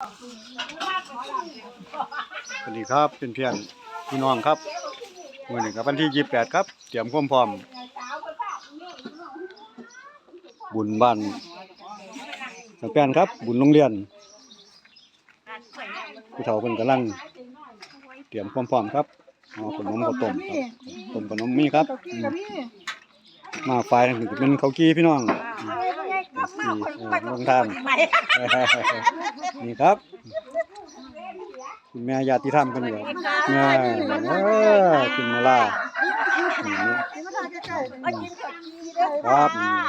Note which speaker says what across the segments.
Speaker 1: สวัสดีครับเป็นเพียงพี่น้องครับมื้อนี้ก็วันที่28ครับ เตรียมความพร้อม บุญบ้านสังแปนครับ บุญโรงเรียนผู้เฒ่าเพิ่นกำลัง เตรียมความพร้อมครับเอาขนมข้าวต้มครับต้มขนมมีครับ มาไฟนั่นคือเป็นข้าวกี้พี่น้องอ นี่เออลงทานนี่ครับ คุณแม่ญาติธรรมกันอยู่ครับแม่เออคุณมาลานี่ครับอืม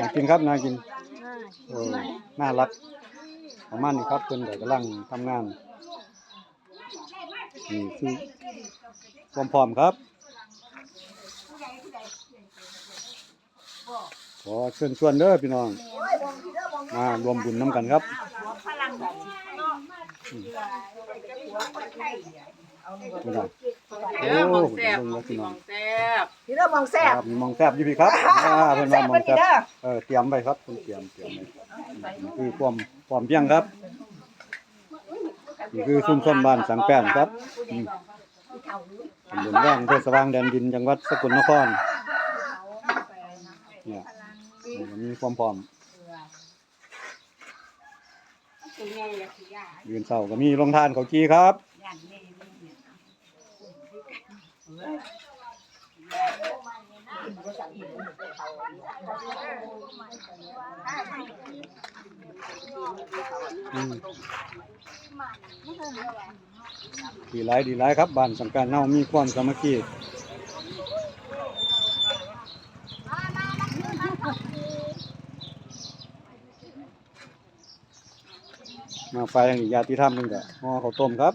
Speaker 1: น่ากินครับน่ากินโอ้น่ารักประมาณนี้ครับเพิ่นก็กำลังทำงานนี่คือความพร้อมครับ ขอเชิญชวนเด้อพี่น้องมารวมบุญน้ำกันครับอืมพี่น้อง
Speaker 2: เด้อหมองแซ่บ
Speaker 1: โอ้
Speaker 2: หมอง
Speaker 1: พี่
Speaker 2: หม
Speaker 1: น้อ
Speaker 2: องงแซ่บ
Speaker 3: พี่เด้อมองแซ่บ
Speaker 1: ครับมีหมองแซบอยู่พี่ครับอ่าเพิ่นว่าหมองแซบ
Speaker 3: แซ่บเพิ่นนี่เด้อ
Speaker 1: เออเตรียมไว้ครับเพิ่นเตรียมเตรียมไว้นี่คือความความเพียงครับนี่คือชุมชนบ้านสังแป้นครับอืม ตำบลแว่งอำเภอสว่างแดนดินจังหวัดสกลนครเนี่ยนี่ก็มีความพร้อมยืนเสาก็มีโรงทานเขาจีครับ อืม ดีหลายดีหลายครับบ้านสังการเฮามีความสามัคคีมาไฟอย่างนี้ญาติธรรมนึงก็ห่อข้าวต้มครับ